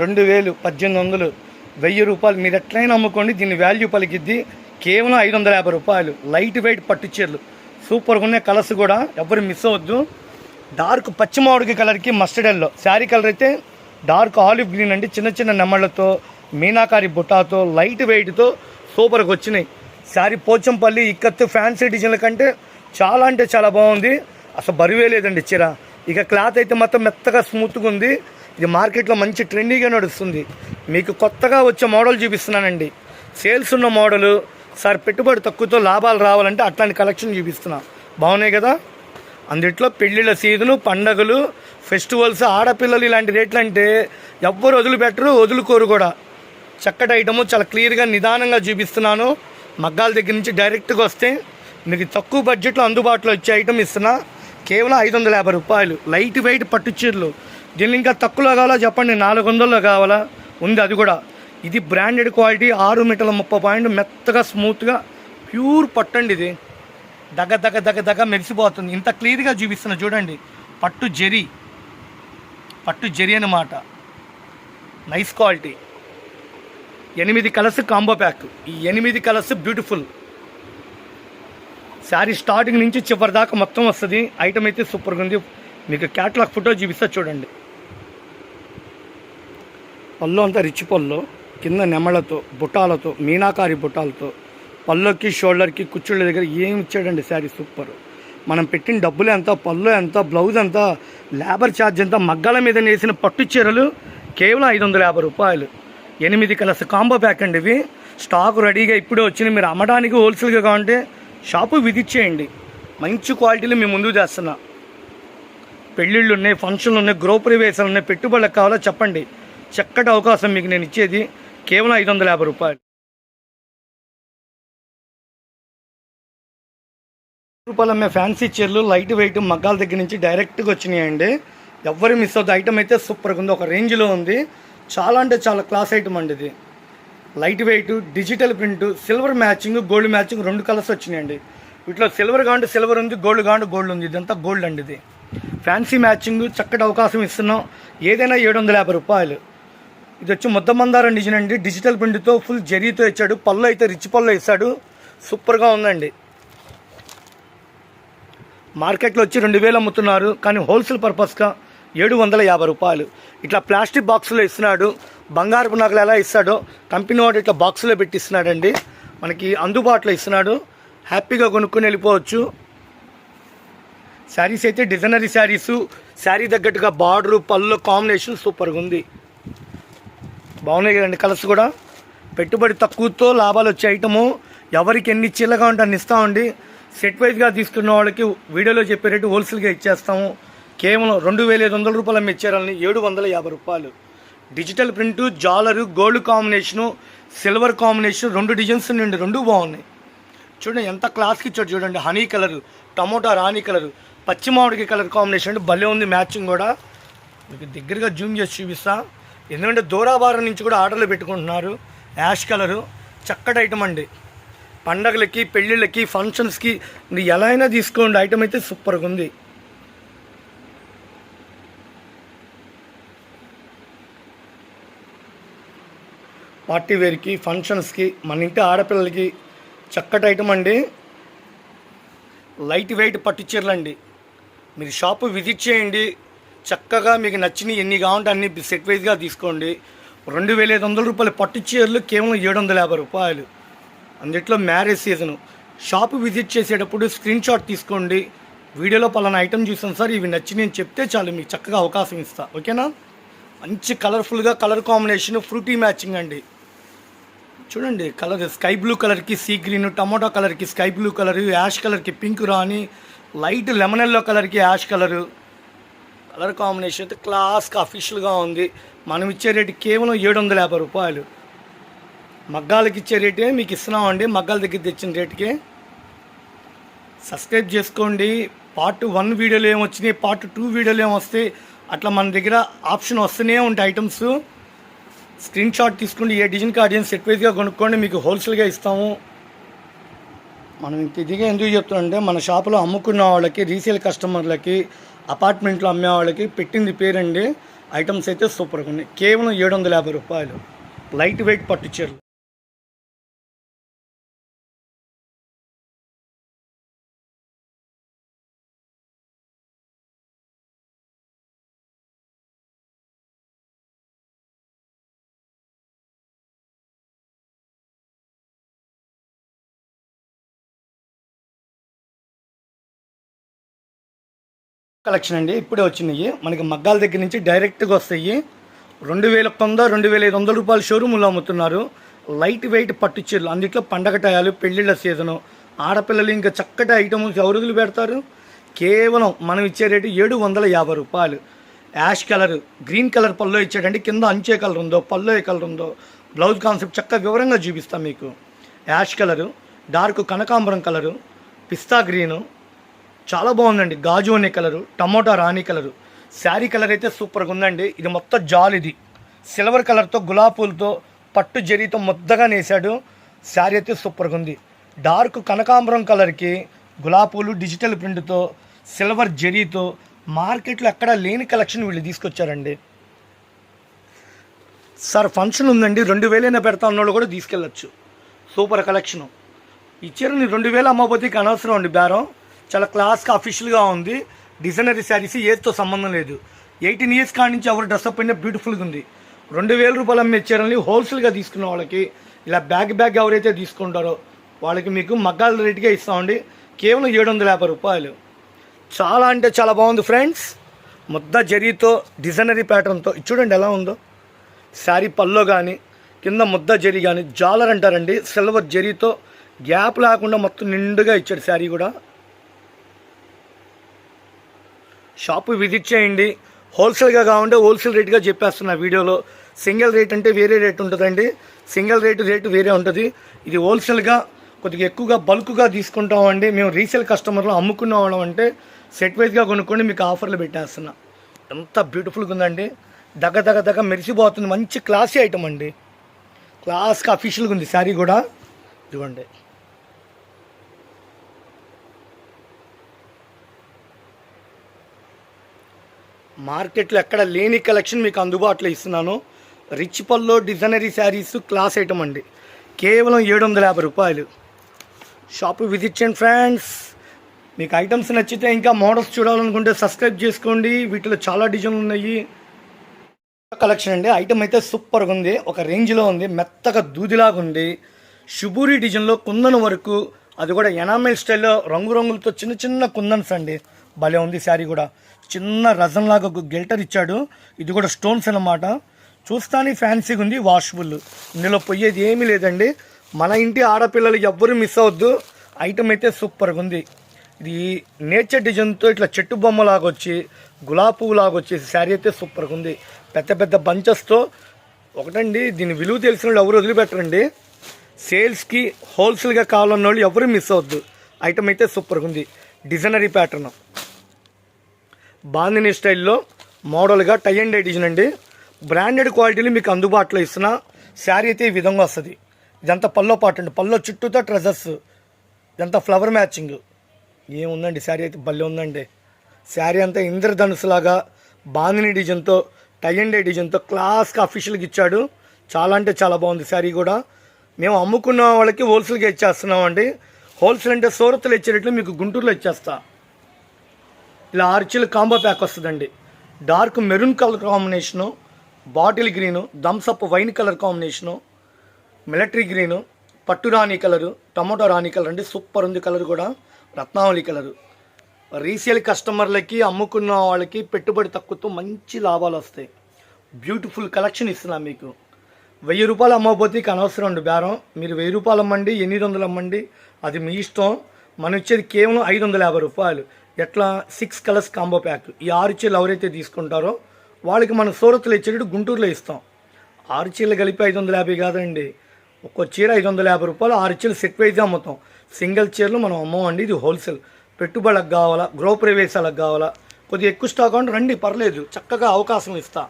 రెండు వేలు పద్దెనిమిది వందలు వెయ్యి రూపాయలు మీరు ఎట్లయినా అమ్ముకోండి. దీని వాల్యూ పలికిద్ది కేవలం ఐదు వందల యాభై రూపాయలు. లైట్ వెయిట్ పట్టు చీరలు. సూపర్గా ఉన్నాయి కలర్స్ కూడా. ఎవరు మిస్ అవ్వద్దు. డార్క్ పచ్చిమామిడికి కలర్కి మస్టర్డ్ ఎల్లో శారీ కలర్ అయితే డార్క్ ఆలివ్ గ్రీన్ అండి. చిన్న చిన్న నెమళ్ళతో మీనాకారి బుట్టాతో లైట్ వెయిట్తో సూపర్గా వచ్చినాయి. శారీ పోచంపల్లి ఇక్కత్తు ఫ్యాన్సీ డిజైన్ల కంటే చాలా అంటే చాలా బాగుంది. అసలు బరువే లేదండి చీర. ఇక క్లాత్ అయితే మొత్తం మెత్తగా స్మూత్గా ఉంది. ఇది మార్కెట్లో మంచి ట్రెండీగా నడుస్తుంది. మీకు కొత్తగా వచ్చే మోడల్ చూపిస్తున్నానండి. సేల్స్ ఉన్న మోడలు సార్ పెట్టుబడి తక్కువతో లాభాలు రావాలంటే అట్లాంటి కలెక్షన్ చూపిస్తున్నా. బాగున్నాయి కదా? అందుట్లో పెళ్ళిళ్ళ సీజను పండగలు ఫెస్టివల్స్ ఆడపిల్లలు ఇలాంటి రేట్లు అంటే ఎవ్వరు వదిలిపెట్టరు వదులుకోరు కూడా. చక్కటి ఐటము చాలా క్లియర్గా నిదానంగా చూపిస్తున్నాను. మగ్గాల దగ్గర నుంచి డైరెక్ట్గా వస్తే మీకు తక్కువ బడ్జెట్లో అందుబాటులో వచ్చే ఐటమ్ ఇస్తున్నా. కేవలం ఐదు వందల యాభై రూపాయలు. లైట్ వెయిట్ పట్టు చీరలు. దీన్ని ఇంకా తక్కువలో కావాలా? చెప్పండి. నాలుగు వందల్లో కావాలా? ఉంది అది కూడా. ఇది బ్రాండెడ్ క్వాలిటీ ఆరు మీటర్ల ముప్పై పాయింట్ మెత్తగా స్మూత్గా ప్యూర్ పట్టండి ఇది. దగ్గ దగ్గ దగ్గ దగ్గ మెరిసిపోతుంది. ఇంత క్లియర్గా చూపిస్తున్నా చూడండి. పట్టు జెరీ. పట్టు జెరీ అన్నమాట. నైస్ క్వాలిటీ ఎనిమిది కలర్స్ కాంబో ప్యాక్ ఈ ఎనిమిది కలర్స్ బ్యూటిఫుల్ శారీ స్టార్టింగ్ నుంచి చివరి దాకా మొత్తం వస్తుంది. ఐటమ్ అయితే సూపర్గా ఉంది. మీకు క్యాట్లాగ్ ఫోటో చూపిస్తా చూడండి. పళ్ళు అంతా రిచ్ పళ్ళు కింద నెమళ్ళతో బుట్టాలతో మీనాకారి బుట్టాలతో పళ్ళకి షోల్డర్కి కుచ్చుళ్ళ దగ్గర ఏం ఇచ్చాడండి శారీ సూపర్. మనం పెట్టిన డబ్బులు ఎంత పళ్ళు ఎంత బ్లౌజ్ ఎంత లేబర్ ఛార్జ్ ఎంత మగ్గాల మీద నేసిన పట్టు చీరలు కేవలం ఐదు వందల యాభై రూపాయలు. ఎనిమిది కలర్స్ కాంబో ప్యాక్ అండి ఇవి. స్టాక్ రెడీగా ఇప్పుడే వచ్చింది. మీరు అమ్మడానికి హోల్సేల్గా కావాలంటే షాపు విధిచ్చేయండి మంచి క్వాలిటీలు మేము ముందు చేస్తున్నా. పెళ్ళిళ్ళు ఉన్నాయి ఫంక్షన్లు ఉన్నాయి గృహప్రవేశాలు ఉన్నాయి పెట్టుబడులకు కావాలో చెప్పండి. చక్కటి అవకాశం మీకు నేను ఇచ్చేది. కేవలం ఐదు వందల యాభై రూపాయలు. రూపాయలు అమ్మే ఫ్యాన్సీ చీరలు లైట్ వెయిట్ మగ్గాల దగ్గర నుంచి డైరెక్ట్గా వచ్చినాయండి. ఎవ్వరు మిస్ అవుతుంది ఐటమ్ అయితే సూపర్గా ఉంది. ఒక రేంజ్లో ఉంది. చాలా అంటే చాలా క్లాస్ ఐటమ్ అండి ఇది. Light weight digital print silver matching gold matching రెండు కలర్స్ వచ్చినాయండి. వీటిలో సిల్వర్ కాంటే సిల్వర్ ఉంది గోల్డ్ కాంటే గోల్డ్ ఉంది. ఇదంతా గోల్డ్ అండి ఇది. ఫ్యాన్సీ మ్యాచింగ్ చక్కటి అవకాశం ఇస్తున్నాం. ఏదైనా ఏడు వందల యాభై రూపాయలు. ఇది వచ్చి ముద్దమందారం డిజైన్ అండి. డిజిటల్ ప్రింట్తో ఫుల్ జరీతో ఇచ్చాడు. పళ్ళు అయితే రిచ్ పళ్ళు ఇస్తాడు సూపర్గా ఉందండి. మార్కెట్లో వచ్చి రెండు వేలు అమ్ముతున్నారు. కానీ హోల్సేల్ పర్పస్గా ఏడు వందల యాభై రూపాయలు. ఇట్లా ప్లాస్టిక్ బాక్సులో ఇస్తున్నాడు. బంగారపు నగలు ఎలా ఇస్తాడో కంపెనీ వాడు ఇట్లా బాక్సులో పెట్టి ఇస్తున్నాడండి మనకి అందుబాటులో ఇస్తున్నాడు. హ్యాపీగా కొనుక్కొని వెళ్ళిపోవచ్చు. శారీస్ అయితే డిజైనరీ శారీస్ శారీ తగ్గట్టుగా బార్డరు పళ్ళు కాంబినేషన్ సూపర్గా ఉంది. బాగున్నాయి కదండి కలర్స్ కూడా. పెట్టుబడి తక్కువతో లాభాలు వచ్చే ఐటము. ఎవరికి ఎన్ని చిల్లగా ఉంటే అన్ని ఇస్తామండి. సెట్ వైజ్గా తీసుకున్న వాళ్ళకి వీడియోలో చెప్పే రేటు హోల్సేల్గా ఇచ్చేస్తాము. కేవలం రెండు వేల ఐదు వందల రూపాయలు మెచ్చారని ఏడు వందల యాభై రూపాయలు. డిజిటల్ ప్రింటు జాలరు గోల్డ్ కాంబినేషను సిల్వర్ కాంబినేషన్ రెండు డిజైన్స్ నుండి రెండు బాగున్నాయి. చూడండి ఎంత క్లాస్కి ఇచ్చాడు చూడండి. హనీ కలరు టమోటా రాణి కలర్ పచ్చి మామిడికి కలర్ కాంబినేషన్ అంటే భలే ఉంది మ్యాచింగ్ కూడా. మీకు దగ్గరగా జూమ్ చేసి చూపిస్తాను ఎందుకంటే దూరాభారం నుంచి కూడా ఆర్డర్లు పెట్టుకుంటున్నారు. Ash colour. చక్కటి ఐటమ్ అండి. పండగలకి పెళ్ళిళ్ళకి ఫంక్షన్స్కి మీరు ఎలా అయినా తీసుకోండి. ఐటమ్ అయితే సూపర్గా ఉంది. పార్టీ వేర్కి ఫంక్షన్స్కి మన ఇంటి ఆడపిల్లలకి చక్కటి ఐటమ్ అండి. లైట్ వెయిట్ పట్టు మీరు షాపు విజిట్ చేయండి. చక్కగా మీకు నచ్చినవి ఎన్ని కావాలంటే అన్ని సెట్ వైజ్గా తీసుకోండి. రెండు వేల ఐదు వందల రూపాయల పట్టు చీరలు కేవలం ఏడు వందల యాభై రూపాయలు. అందుట్లో మ్యారేజ్ సీజను షాపు విజిట్ చేసేటప్పుడు స్క్రీన్ షాట్ తీసుకోండి. వీడియోలో పలానా ఐటమ్ చూసాను సార్ ఇవి నచ్చి నేను చెప్తే చాలు మీకు చక్కగా అవకాశం ఇస్తా. ఓకేనా మంచి కలర్ఫుల్గా కలర్ కాంబినేషన్ ఫ్రూటీ మ్యాచింగ్ అండి. చూడండి కలర్ స్కై బ్లూ కలర్కి సీ గ్రీన్ టమాటో కలర్కి స్కై బ్లూ కలర్ యాష్ కలర్కి పింక్ రాని లైట్ లెమన్ ఎల్లో కలర్కి యాష్ కలరు కలర్ కాంబినేషన్ అయితే క్లాస్గా అఫీషియల్గా ఉంది. మనం ఇచ్చే రేటు కేవలం ఏడు వందల యాభై రూపాయలు. మగ్గాలకి ఇచ్చే రేటే మీకు ఇస్తున్నామండి. మగ్గాల దగ్గర తెచ్చిన రేటుకే. సబ్స్క్రైబ్ చేసుకోండి. పార్ట్ వన్ వీడియోలు ఏమి వచ్చినాయి? పార్ట్ టూ వీడియోలు ఏమి వస్తాయి? అట్లా మన దగ్గర ఆప్షన్ వస్తూనే ఉంటాయి ఐటమ్స్. స్క్రీన్ షాట్ తీసుకుంటే ఏ డిజైన్ ఆడియన్స్ సెట్వైజ్గా కొనుక్కోండి. మీకు హోల్సేల్గా ఇస్తాము. మనం ఇంత ఇదిగా ఎందుకు చెప్తున్నామంటే మన షాపులో అమ్ముకున్న వాళ్ళకి రీసేల్ కస్టమర్లకి అపార్ట్మెంట్లో అమ్మే వాళ్ళకి పెట్టింది పేరండి ఐటమ్స్ అయితే సూపర్గా ఉన్నాయి. కేవలం ఏడు వందల యాభై రూపాయలు. లైట్ వెయిట్ పట్టు చీరలు. కలెక్షన్ అండి ఇప్పుడే వచ్చినాయి. మనకి మగ్గాల దగ్గర నుంచి డైరెక్ట్గా వస్తాయి. రెండు వేల వంద రెండు వేల ఐదు వందల రూపాయల షోరూములో అమ్ముతున్నారు. లైట్ వెయిట్ పట్టు చీరలు అందుట్లో పండగ టయాలు పెళ్ళిళ్ళ సీజను ఆడపిల్లలు ఇంకా చక్కటి ఐటమ్స్ ఎవరుదులు పెడతారు? కేవలం మనం ఇచ్చే రేటు ఏడు వందల యాభై రూపాయలు. యాష్ కలర్ గ్రీన్ కలర్ పల్లో ఇచ్చాడండి కింద అంచే కలర్ ఉందో పల్లో ఏ కలర్ ఉందో బ్లౌజ్ కాన్సెప్ట్ చక్కగా వివరంగా చూపిస్తాం మీకు. యాష్ కలరు డార్క్ కనకాంబరం కలరు పిస్తా గ్రీను చాలా బాగుందండి. గాజు అనే కలరు టమోటా రాణి కలరు. శారీ కలర్ అయితే సూపర్గా ఉందండి. ఇది మొత్తం జాల్ ఇది. సిల్వర్ కలర్తో గులాబీలతో పట్టు జరీతో ముద్దగా నేసాడు. శారీ అయితే సూపర్గా ఉంది. డార్క్ కనకాంబరం కలర్కి గులాబీలు డిజిటల్ ప్రింట్తో సిల్వర్ జరీతో మార్కెట్లో ఎక్కడా లేని కలెక్షన్ వీళ్ళు తీసుకొచ్చారండి. సార్ ఫంక్షన్ ఉందండి. రెండు వేలైనా పెడతా ఉన్నోళ్ళు కూడా తీసుకెళ్ళచ్చు. Super collection. ఈ చీరని రెండు వేలు అమ్మకపోతే అనవసరం అండి బేరం. చాలా క్లాస్గా అఫీషియల్గా ఉంది. డిజైనరీ శారీస్ ఏజ్తో సంబంధం లేదు. ఎయిటీన్ ఇయర్స్ కాడి నుంచి ఎవరు డ్రెస్అప్ అయినా బ్యూటిఫుల్గా ఉంది. రెండు వేల రూపాయలు అమ్మే చీరల్ని హోల్సేల్గా తీసుకున్న వాళ్ళకి ఇలా బ్యాగ్ బ్యాగ్ ఎవరైతే తీసుకుంటారో వాళ్ళకి మీకు మగ్గాల రేటుగా ఇస్తామండి. కేవలం ఏడు వందల యాభై రూపాయలు. చాలా అంటే చాలా బాగుంది ఫ్రెండ్స్ ముద్ద జరీతో డిజైనరీ ప్యాటర్న్తో చూడండి ఎలా ఉందో. శారీ పల్లో కానీ కింద ముద్ద జరీ కానీ జాలర్ అంటారండి. సిల్వర్ జరీతో గ్యాప్ లేకుండా మొత్తం నిండుగా ఇచ్చాడు శారీ కూడా. షాపు విజిట్ చేయండి. హోల్సేల్గా కావాలంటే హోల్సేల్ రేట్గా చెప్పేస్తున్నా వీడియోలో. సింగిల్ రేట్ అంటే వేరే రేట్ ఉంటుందండి. సింగిల్ రేటు రేటు వేరే ఉంటుంది. ఇది హోల్సేల్గా కొద్దిగా ఎక్కువగా బల్క్గా తీసుకుంటామండి. మేము రీసేల్ కస్టమర్లు అమ్ముకున్న వాళ్ళం అంటే సెట్ వైజ్గా కొనుక్కొని మీకు ఆఫర్లు పెట్టేస్తున్నా. ఎంత బ్యూటిఫుల్గా ఉందండి. దగ్గ దగ్గ దగ్గ మెరిసిపోతుంది. మంచి క్లాసీ ఐటమ్ అండి. క్లాస్గా అఫీషియల్గా ఉంది. శారీ కూడా. ఇదిగోండి. మార్కెట్లో ఎక్కడ లేని కలెక్షన్ మీకు అందుబాటులో ఇస్తున్నాను. రిచ్ పల్లో డిజైనరీ శారీస్ క్లాస్ ఐటమ్ అండి. కేవలం ఏడు వందల యాభై రూపాయలు. షాపు విజిట్ చేయండి ఫ్రెండ్స్. మీకు ఐటమ్స్ నచ్చితే ఇంకా మోడల్స్ చూడాలనుకుంటే సబ్స్క్రైబ్ చేసుకోండి. వీటిలో చాలా డిజైన్లు ఉన్నాయి. కలెక్షన్ అండి. ఐటమ్ అయితే సూపర్గా ఉంది. ఒక రేంజ్లో ఉంది. మెత్తగా దూదిలాగా ఉంది. షుబూరి డిజైన్లో కుందన్ వరకు. అది కూడా ఎనామెల్ స్టైల్లో రంగురంగులతో చిన్న చిన్న కుందన్స్ అండి. భలే ఉంది శారీ కూడా. చిన్న రజంలాగా ఒక గెల్టర్ ఇచ్చాడు. ఇది కూడా స్టోన్స్ అన్నమాట. చూస్తానే ఫ్యాన్సీగా ఉంది వాషబుల్ ఇందులో పోయేది ఏమీ లేదండి. మన ఇంటి ఆడపిల్లలు ఎవ్వరూ మిస్ అవ్వద్దు. ఐటమ్ అయితే సూపర్గా ఉంది. ఇది నేచర్ డిజైన్తో ఇట్లా చెట్టు బొమ్మలాగా వచ్చి గులాబీ పువ్వులాగా వచ్చేసి శారీ అయితే సూపర్గా ఉంది. పెద్ద పెద్ద బంచెస్తో ఒకటండి దీని విలువ తెలిసిన వాళ్ళు ఎవరు వదిలిపెట్టరండి. సేల్స్కి హోల్సేల్గా కావాలన్న వాళ్ళు ఎవరు మిస్ అవ్వద్దు. ఐటమ్ అయితే సూపర్గా ఉంది. డిజైనరీ ప్యాటర్న్ బాందిని స్టైల్లో మోడల్గా టై అండ్ ఎడిషన్ అండి. బ్రాండెడ్ క్వాలిటీలు మీకు అందుబాటులో ఇస్తున్న. శారీ అయితే ఈ విధంగా వస్తుంది. ఇదంతా పల్లో పాట అండి. పల్లో చుట్టూతో ట్రెజర్స్. ఇదంతా ఫ్లవర్ మ్యాచింగ్. ఏముందండి శారీ అయితే? భలే ఉందండి. శారీ అంతా ఇంద్రధనుసులాగా బాందిని డిజైన్తో టై అండ్ డిజైన్తో క్లాస్గా అఫీషియల్గా ఇచ్చాడు. చాలా అంటే చాలా బాగుంది శారీ కూడా. మేము అమ్ముకున్న వాళ్ళకి హోల్సేల్గా ఇచ్చేస్తున్నామండి. హోల్సేల్ అంటే సూరత్లో ఇచ్చేటట్లు మీకు గుంటూరులో ఇచ్చేస్తాను ఇలా ఆర్చిల్ కాంబో ప్యాక్ వస్తుందండి. Dark maroon colour combination bottle green Thums Up wine colour combination military green పట్టు రాణి కలరు టమాటో రాణి కలర్ అండి. సూపర్ ఉంది కలర్ కూడా. రత్నావళి కలరు. రీసేల్ కస్టమర్లకి అమ్ముకున్న వాళ్ళకి పెట్టుబడి తక్కువతో మంచి లాభాలు వస్తాయి. బ్యూటిఫుల్ కలెక్షన్ ఇస్తున్నాం మీకు. వెయ్యి రూపాయలు అమ్మకపోతే ఇక అనవసరం అండి బేరం. మీరు వెయ్యి రూపాయలు అమ్మండి ఎనిమిది వందలు అమ్మండి. అది మీ ఇష్టం. మనం ఇచ్చేది కేవలం ఐదు వందల యాభై రూపాయలు. ఎట్లా సిక్స్ కలర్స్ కాంబో ప్యాక్ ఈ ఆరు చీరలు ఎవరైతే తీసుకుంటారో వాళ్ళకి మనం సూరత్లో ఇచ్చేటట్టు గుంటూరులో ఇస్తాం. ఆరు చీరలు కలిపి ఐదు వందల యాభై కాదండి ఒక్కో చీర ఐదు వందల యాభై రూపాయలు ఆరు చీరలు సెట్ వైజ్ అమ్ముతాం. సింగిల్ చీరలు మనం అమ్మమండి ఇది హోల్సేల్. పెట్టుబడులకు కావాలా గృహ ప్రవేశాలకు కావాలా కొద్దిగా ఎక్కువ స్టాక్ అంటే రండి పర్లేదు చక్కగా అవకాశం ఇస్తా.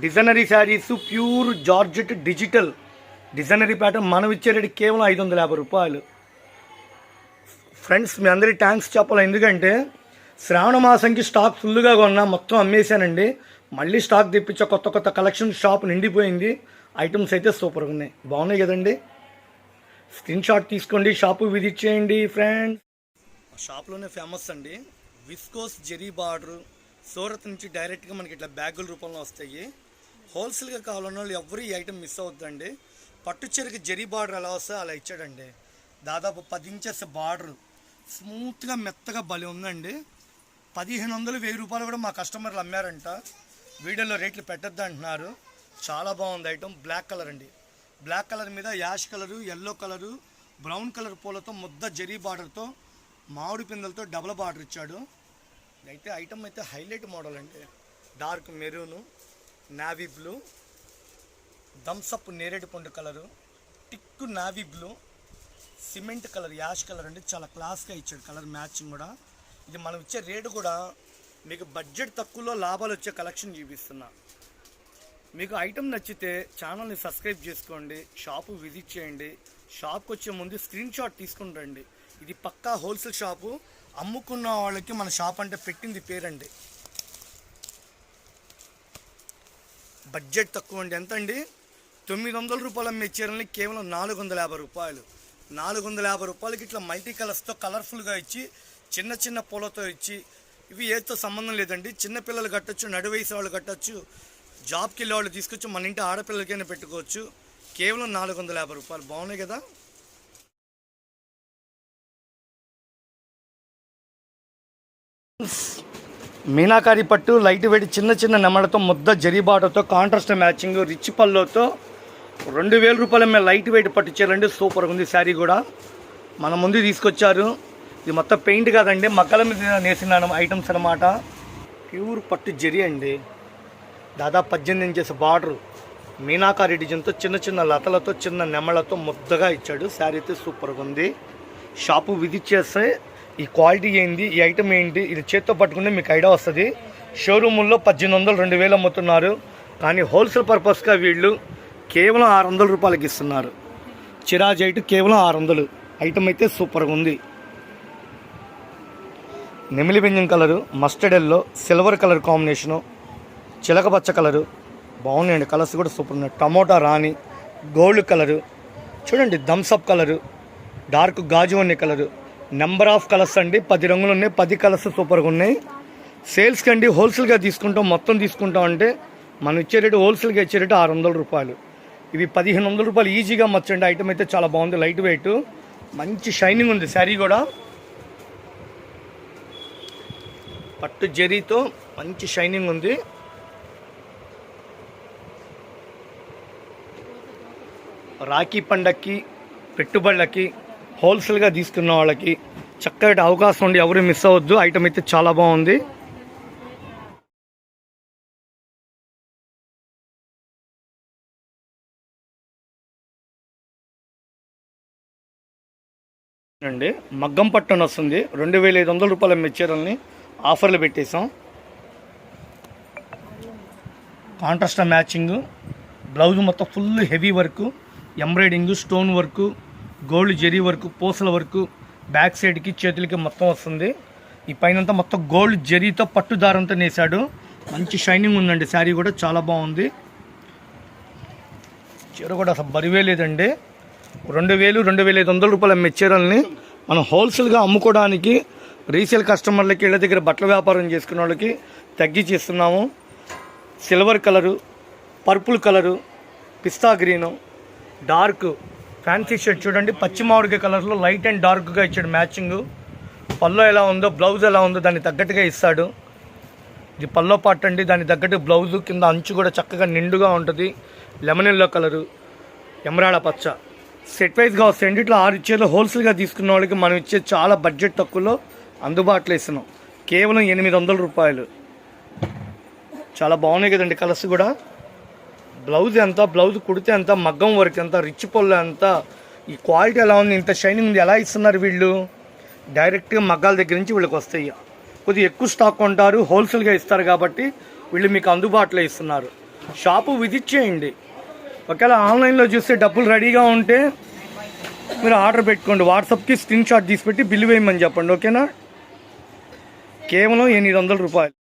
Designer sarees pure georgette digital. Designer pattern మనం ఇచ్చే రేటు కేవలం ఐదు వందల యాభై రూపాయలు. ఫ్రెండ్స్ మీ అందరికీ థ్యాంక్స్ చెప్పాలి? ఎందుకంటే శ్రావణ మాసంకి స్టాక్ ఫుల్గా కొన్నా మొత్తం అమ్మేశానండి. మళ్ళీ స్టాక్ తెప్పించే కొత్త కొత్త కలెక్షన్ షాప్ నిండిపోయింది. ఐటమ్స్ అయితే సూపర్గా ఉన్నాయి. బాగున్నాయి కదండి? స్క్రీన్ షాట్ తీసుకోండి షాపు విజిట్ చేయండి ఫ్రెండ్స్ షాప్లోనే ఫేమస్ అండి. విస్కోస్ జెరీ బార్డర్ సూరత్ నుంచి డైరెక్ట్గా మనకి ఇట్లా బ్యాగుల రూపంలో వస్తాయి. హోల్సేల్గా కావాలన్న వాళ్ళు ఎవరు ఈ ఐటమ్ మిస్ అవుతుందండి పట్టు చీరకి జెరీ బార్డర్ ఎలా వస్తే అలా ఇచ్చాడండి. దాదాపు పది ఇంచెస్ బార్డర్ స్మూత్గా మెత్తగా భలే ఉందండి. పదిహేను వందలు వెయ్యి రూపాయలు కూడా మా కస్టమర్లు అమ్మారంట. వీడియోలో రేట్లు పెట్టద్దు అంటున్నారు. చాలా బాగుంది ఐటమ్ బ్లాక్ కలర్ అండి. బ్లాక్ కలర్ మీద ash colour yellow colour brown colour పూలతో ముద్ద జరీ బార్డర్తో మామిడి పిందలతో డబల్ బార్డర్ ఇచ్చాడు. అయితే ఐటమ్ అయితే హైలైట్ మోడల్ అండి. Dark maroon navy blue Thums Up నేరేడు పండు కలరు టిక్కు navy blue cement colour ash colour అండి చాలా క్లాస్గా ఇచ్చాడు. కలర్ మ్యాచింగ్ కూడా. ఇది మనం ఇచ్చే రేటు కూడా మీకు బడ్జెట్ తక్కువలో లాభాలు వచ్చే కలెక్షన్ చూపిస్తున్నా. మీకు ఐటమ్ నచ్చితే ఛానల్ని సబ్స్క్రైబ్ చేసుకోండి షాపు విజిట్ చేయండి షాప్కి వచ్చే ముందు స్క్రీన్ షాట్ తీసుకుని రండి. ఇది పక్కా హోల్సేల్ షాపు అమ్ముకున్న వాళ్ళకి మన షాప్ అంటే పెట్టింది పేరండి. బడ్జెట్ తక్కువ అండి ఎంత అండి తొమ్మిది వందల రూపాయలు అమ్మే చీరల్ని కేవలం నాలుగు వందల యాభై రూపాయలు. నాలుగు వందల యాభై రూపాయలకి ఇట్లా మల్టీ కలర్స్తో కలర్ఫుల్గా ఇచ్చి చిన్న చిన్న పూలతో ఇచ్చి ఇవి ఏతో సంబంధం లేదండి. చిన్నపిల్లలు కట్టచ్చు నడు వయసు వాళ్ళు కట్టొచ్చు జాబ్కి వెళ్ళే వాళ్ళు తీసుకొచ్చి మన ఇంటి ఆడపిల్లలకైనా పెట్టుకోవచ్చు. కేవలం నాలుగు వందల యాభై రూపాయలు. బాగున్నాయి కదా? మీనాకారి పట్టు లైట్ వెయిట్ చిన్న చిన్న నెమలతో ముద్ద జరిబాటతో కాంట్రాస్ట్ మ్యాచింగ్ రిచ్ పళ్ళతో రెండు వేల రూపాయల మీద లైట్ వెయిట్ పట్టు చీరండి సూపర్గా ఉంది శారీ కూడా. మన ముందు తీసుకొచ్చారు. ఇది మొత్తం పెయింట్ కాదండి. మక్కల మీద నేసిన ఐటమ్స్ అనమాట ప్యూర్ పట్టు జరి అండి. దాదాపు పద్దెనిమిది ఇంచెస్ బార్డర్. మీనాకారి డిజైన్తో చిన్న చిన్న లతలతో చిన్న నెమలతో ముద్దగా ఇచ్చాడు. శారీ అయితే సూపర్గా ఉంది. షాపు విజిట్ చేస్తే ఈ క్వాలిటీ ఏంటి ఈ ఐటమ్ ఏంటి ఇది చేత్తో పట్టుకుంటే మీకు ఐడియా వస్తుంది. షోరూముల్లో పద్దెనిమిది వందలు రెండు వేలు అమ్ముతున్నారు. కానీ హోల్సేల్ పర్పస్గా వీళ్ళు కేవలం ఆరు వందల రూపాయలకి ఇస్తున్నారు. చిరాజ్ ఐటు కేవలం ఆరు వందలు. ఐటమ్ అయితే సూపర్గా ఉంది. నెమిలి బెంజం colour mustard yellow silver colour combination చిలక పచ్చ కలరు బాగున్నాయండి కలర్స్ కూడా సూపర్ ఉన్నాయి. టమోటా రాణి గోల్డ్ కలరు చూడండి థమ్సప్ కలరు డార్క్ గాజు అనే కలరు. నెంబర్ ఆఫ్ కలర్స్ అండి. పది రంగులు ఉన్నాయి. పది కలర్స్ సూపర్గా ఉన్నాయి. సేల్స్కి అండి హోల్సేల్గా తీసుకుంటాం. మొత్తం తీసుకుంటాం అంటే మనం ఇచ్చే రేటు హోల్సేల్గా ఇచ్చే రేటు ఆరు వందల రూపాయలు. ఇవి పదిహేను వందల రూపాయలు ఈజీగా మచ్చండి. ఐటమ్ అయితే చాలా బాగుంది లైట్ వెయిట్ మంచి షైనింగ్ ఉంది శారీ కూడా. పట్టు జరీతో మంచి షైనింగ్ ఉంది. రాఖీ పండక్కి పెట్టుబడులకి హోల్సేల్గా తీసుకున్న వాళ్ళకి చక్కటి అవకాశం ఉండి ఎవరు మిస్ అవ్వద్దు. ఐటమ్ అయితే చాలా బాగుంది. అండి మగ్గం పట్టుని వస్తుంది. రెండు వేల ఐదు వందల రూపాయల మెచ్చీరల్ని ఆఫర్లు పెట్టేశాం. కాంట్రాస్ట్ మ్యాచింగ్ బ్లౌజ్ మొత్తం full heavy work embroiding stone work gold zari work పూసల వర్క్ బ్యాక్ సైడ్కి చేతులకి మొత్తం వస్తుంది. ఈ పైనంతా మొత్తం గోల్డ్ జరీతో పట్టు దారంతో నేసాడు. మంచి షైనింగ్ ఉందండి శారీ కూడా చాలా బాగుంది. చీర కూడా అసలు బరివే లేదండి. రెండు వేలు రెండు వేల ఐదు వందల రూపాయల అమ్మే చీరల్ని మనం హోల్సేల్గా అమ్ముకోవడానికి రీసేల్ కస్టమర్లకి ఇళ్ళ దగ్గర బట్టల వ్యాపారం చేసుకున్న వాళ్ళకి తగ్గించి ఇస్తున్నాము సిల్వర్ కలరు పర్పుల్ కలరు పిస్తా గ్రీను డార్క్ ఫ్యాన్సీ షర్ట్ చూడండి. పచ్చి మామిడికాయ కలర్లో లైట్ అండ్ డార్క్గా ఇచ్చాడు మ్యాచింగ్. పల్లో ఎలా ఉందో బ్లౌజ్ ఎలా ఉందో దానికి తగ్గట్టుగా ఇస్తాడు. ఇది పల్లో పాట్ అండి దానికి తగ్గట్టు బ్లౌజు కింద అంచు కూడా చక్కగా నిండుగా ఉంటుంది. లెమన్ ఎల్లో కలరు ఎమరాడ పచ్చ. సెట్ వైజ్గా వస్తాయి. ఆరు ఇచ్చేలో హోల్సేల్గా తీసుకున్న వాళ్ళకి మనం ఇచ్చే చాలా బడ్జెట్ తక్కువలో అందుబాటులో ఇస్తున్నాం. కేవలం ఎనిమిది వందల రూపాయలు. చాలా బాగున్నాయి కదండి కలర్స్ కూడా. బ్లౌజ్ ఎంత బ్లౌజ్ కుడితే ఎంత మగ్గం వర్క్ ఎంత రిచ్ పొల్ల ఎంత ఈ క్వాలిటీ ఎలా ఉంది ఇంత షైనింగ్ ఉంది ఎలా ఇస్తున్నారు వీళ్ళు? డైరెక్ట్గా మగ్గాల దగ్గర నుంచి వీళ్ళకి వస్తాయి. కొద్దిగా ఎక్కువ స్టాక్ కొంటారు హోల్సేల్గా ఇస్తారు కాబట్టి వీళ్ళు మీకు అందుబాటులో ఇస్తున్నారు. షాపు విజిట్ చేయండి. ఒకవేళ ఆన్లైన్లో చూస్తే డబ్బులు రెడీగా ఉంటే మీరు ఆర్డర్ పెట్టుకోండి. వాట్సాప్కి స్క్రీన్ షాట్ తీసి పెట్టి బిల్లు వేయమని చెప్పండి ఓకేనా? కేవలం ఎనిమిది వందల రూపాయలు.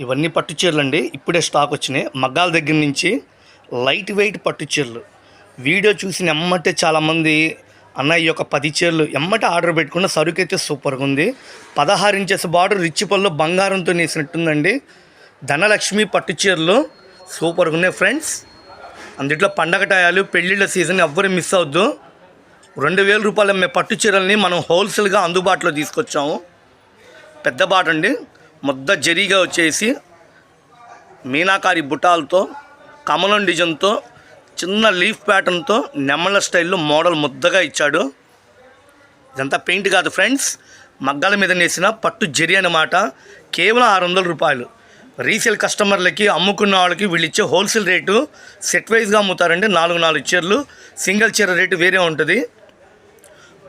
ఇవన్నీ పట్టు చీరలు అండి. ఇప్పుడే స్టాక్ వచ్చినాయి. మగ్గాల దగ్గర నుంచి లైట్ వెయిట్ పట్టు చీరలు. వీడియో చూసిన ఎమ్మటే చాలామంది అన్న ఈ యొక్క పది చీరలు ఎమ్మటే ఆర్డర్ పెట్టుకున్న సరుకు అయితే సూపర్గా ఉంది. పదహారు ఇంచెస్ బార్డర్ రిచ్ పళ్ళు బంగారంతో నేసినట్టుందండి. ధనలక్ష్మి పట్టు చీరలు సూపర్గా ఉన్నాయి ఫ్రెండ్స్ అందుట్లో పండగ టయాలు పెళ్ళిళ్ళ సీజన్ ఎవ్వరు మిస్ అవద్దు రెండు వేల రూపాయల పట్టు చీరల్ని మనం హోల్సేల్గా అందుబాటులో తీసుకొచ్చాము. పెద్ద బాట అండి ముద్ద జరీగా వచ్చేసి మీనాకారి బుటాలతో కమలం డిజైన్తో చిన్న లీఫ్ ప్యాటర్న్తో నెమ్మల స్టైల్లో మోడల్ ముద్దగా ఇచ్చాడు. ఇదంతా పెయింట్ కాదు ఫ్రెండ్స్. మగ్గాల మీద నేసిన పట్టు జరి అన్నమాట. కేవలం ఆరు వందల రూపాయలు. రీసేల్ కస్టమర్లకి అమ్ముకున్న వాళ్ళకి వీళ్ళు ఇచ్చే హోల్సేల్ రేటు సెట్ వైజ్గా అమ్ముతారండి నాలుగు నాలుగు చీరలు. సింగిల్ చీర రేటు వేరే ఉంటుంది.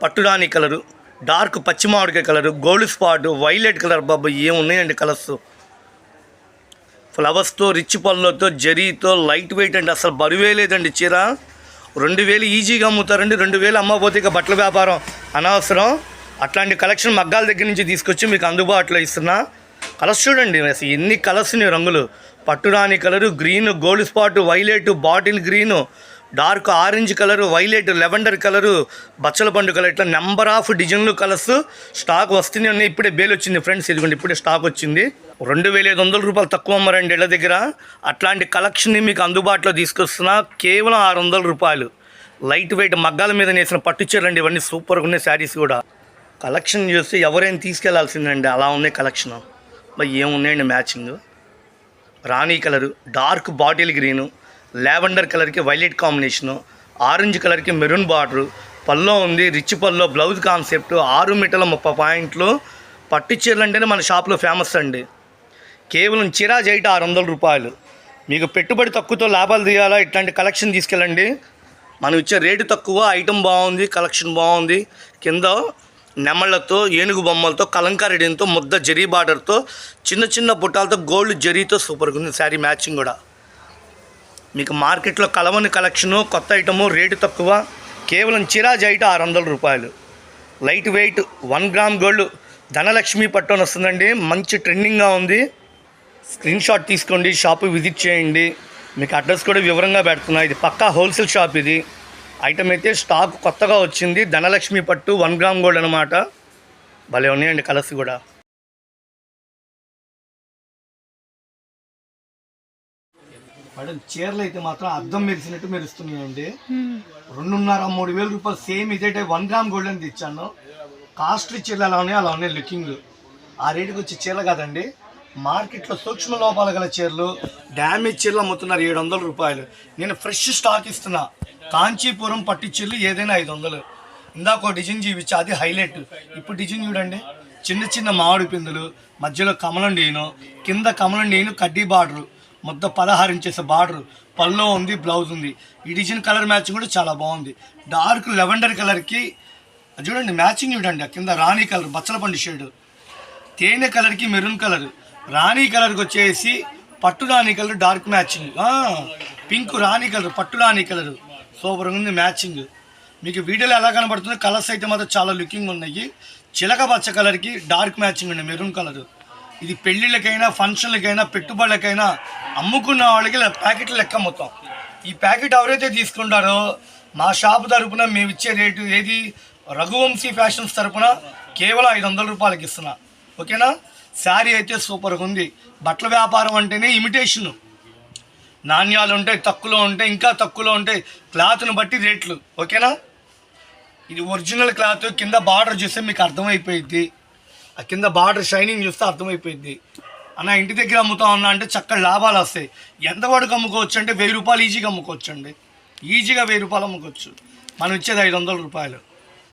పట్టురాణి కలరు. డార్క్ పచ్చి మామిడికాయ colour Gold Spot violet colour బాబు ఏమున్నాయండి కలర్స్? ఫ్లవర్స్తో రిచ్ పళ్ళతో జరీతో లైట్ వెయిట్ అండి అసలు బరువే లేదండి చీర. రెండు వేలు ఈజీగా అమ్ముతారండి రెండు వేలు అమ్మకపోతే ఇక బట్టల వ్యాపారం అనవసరం. అట్లాంటి కలెక్షన్ మగ్గాల దగ్గర నుంచి తీసుకొచ్చి మీకు అందుబాటులో ఇస్తున్నా. కలర్స్ చూడండి అసలు ఎన్ని కలర్స్ ఉన్నాయి రంగులు. పట్టురాణి colour green Gold Spot violet bottle green dark orange colour violet lavender colour బచ్చల పండు కలర్ ఇట్లా నెంబర్ ఆఫ్ డిజైన్లు కలర్స్ స్టాక్ వస్తూనే ఉన్నాయి ఇప్పుడే బేల్ వచ్చింది ఫ్రెండ్స్. ఇదిగోండి ఇప్పుడే స్టాక్ వచ్చింది. రెండు వేల ఐదు వందల రూపాయలు తక్కువ అమ్మారండి ఇళ్ళ దగ్గర. అట్లాంటి కలెక్షన్ని మీకు అందుబాటులో తీసుకొస్తున్నా కేవలం ఆరు వందల రూపాయలు. లైట్ వెయిట్ మగ్గాల మీద నేసిన పట్టు చీరలండి ఇవన్నీ సూపర్గా ఉన్నాయి శారీస్ కూడా. కలెక్షన్ చూస్తే ఎవరైనా తీసుకెళ్ళాల్సిందండి అలా ఉన్నాయి కలెక్షన్. మరి ఏమున్నాయండి మ్యాచింగ్? రాణి colour dark bottle green. Lavender కలర్కి వైలెట్ కాంబినేషను ఆరెంజ్ కలర్కి మెరూన్ బార్డరు పల్లో ఉంది రిచ్ పల్లో బ్లౌజ్ కాన్సెప్ట్ ఆరు మీటర్ల ముప్పై పాయింట్లు. పట్టు చీరలు అంటేనే మన షాప్లో ఫేమస్ అండి. కేవలం చీరా జైట ఆరు వందల రూపాయలు. మీకు పెట్టుబడి తక్కువతో లాభాలు తీయాలా? ఇట్లాంటి కలెక్షన్ తీసుకెళ్ళండి. మనం ఇచ్చే రేటు తక్కువ ఐటెం బాగుంది కలెక్షన్ బాగుంది. కింద నెమళ్ళతో ఏనుగు బొమ్మలతో కలంకారెడ్డితో ముద్ద జరీ బార్డర్తో చిన్న చిన్న బుట్టాలతో గోల్డ్ జరీతో సూపర్గా ఉంది. శారీ మ్యాచింగ్ కూడా. మీకు మార్కెట్లో కలవని కలెక్షను కొత్త ఐటము రేటు తక్కువ కేవలం చిరాజ్ ఐట ఆరు వందల రూపాయలు. Light weight one gram gold Dhanalakshmi పట్టు అని వస్తుందండి. మంచి ట్రెండింగ్గా ఉంది. స్క్రీన్ షాట్ తీసుకోండి షాపు విజిట్ చేయండి. మీకు అడ్రస్ కూడా వివరంగా పెడుతున్నా. ఇది పక్కా హోల్సేల్ షాప్ ఇది. ఐటమ్ అయితే స్టాక్ కొత్తగా వచ్చింది. ధనలక్ష్మి పట్టు వన్ గ్రామ్ గోల్డ్ అనమాట భలే ఉన్నాయండి కలర్స్ కూడా. మేడం చీరలు అయితే మాత్రం అద్దం మెరిసినట్టు మెరుస్తున్నాయండి. రెండున్నర మూడు వేల రూపాయలు సేమ్ ఇదే టైప్ వన్ గ్రామ్ గోల్డ్ అని తెచ్చాను. కాస్ట్లీ చీరలు ఎలా ఉన్నాయి అలా ఉన్నాయి లుకింగ్. ఆ రేటుకి వచ్చే చీరలు కాదండి. మార్కెట్లో సూక్ష్మ లోపాలు గల చీరలు డ్యామేజ్ చీరలు అమ్ముతున్నారు ఏడు వందల రూపాయలు. నేను ఫ్రెష్ స్టాక్ ఇస్తున్నా. కాంచీపురం పట్టు చీరలు ఏదైనా ఐదు వందలు. ఇందాక ఒక డిజైన్ చూపించా అది హైలైట్. ఇప్పుడు డిజైన్ చూడండి. చిన్న చిన్న మామిడి పిందులు మధ్యలో కమలం డీను కింద కమలం డీను కడ్డీ బార్డరు. మొత్తం పదహారు ఇంచెస్ బార్డర్. పల్లో ఉంది బ్లౌజ్ ఉంది. ఈ డిజైన్ కలర్ మ్యాచింగ్ కూడా చాలా బాగుంది. డార్క్ లెవెండర్ కలర్కి చూడండి మ్యాచింగ్ చూడండి కింద రాణి కలర్ బచ్చల పండు షేడ్. తేనె కలర్కి మెరూన్ కలర్. రాణి కలర్కి వచ్చేసి పట్టు రాణి కలర్ డార్క్ మ్యాచింగ్. పింక్ రాణి కలర్ పట్టు రాణి కలర్. సూపర్గా ఉంది మ్యాచింగ్. మీకు వీడియోలో ఎలా కనబడుతుందో కలర్స్ అయితే మాత్రం చాలా లుకింగ్ ఉన్నాయి. చిలక పచ్చ కలర్కి డార్క్ మ్యాచింగ్ ఉంది మెరూన్ కలర్. ఇది పెళ్ళిళ్ళకైనా ఫంక్షన్లకైనా పెట్టుబడులకైనా అమ్ముకున్న వాళ్ళకి ప్యాకెట్ లెక్క మొత్తం. ఈ ప్యాకెట్ ఎవరైతే తీసుకుంటారో మా షాప్ తరపున మేము ఇచ్చే రేటు ఏది? రఘువంశీ ఫ్యాషన్స్ తరపున కేవలం ఐదు వందల రూపాయలకి ఇస్తున్నా. ఓకేనా? శారీ అయితే సూపర్గా ఉంది. బట్టల వ్యాపారం అంటేనే ఇమిటేషను. నాణ్యాలు ఉంటాయి తక్కువలో ఉంటాయి ఇంకా తక్కువలో ఉంటాయి. క్లాత్ను బట్టి రేట్లు. ఓకేనా? ఇది ఒరిజినల్ క్లాత్ కింద బార్డర్ చూస్తే మీకు అర్థమైపోయింది ఆ కింద బార్డర్ షైనింగ్ చూస్తే అర్థమైపోయింది. అన్న ఇంటి దగ్గర అమ్ముతా ఉన్నా అంటే చక్కటి లాభాలు వస్తాయి. ఎంత వరకు అమ్ముకోవచ్చు అంటే వెయ్యి రూపాయలు ఈజీగా అమ్ముకోవచ్చు అండి. ఈజీగా వెయ్యి రూపాయలు అమ్ముకోవచ్చు. మనం ఇచ్చేది ఐదు వందల రూపాయలు.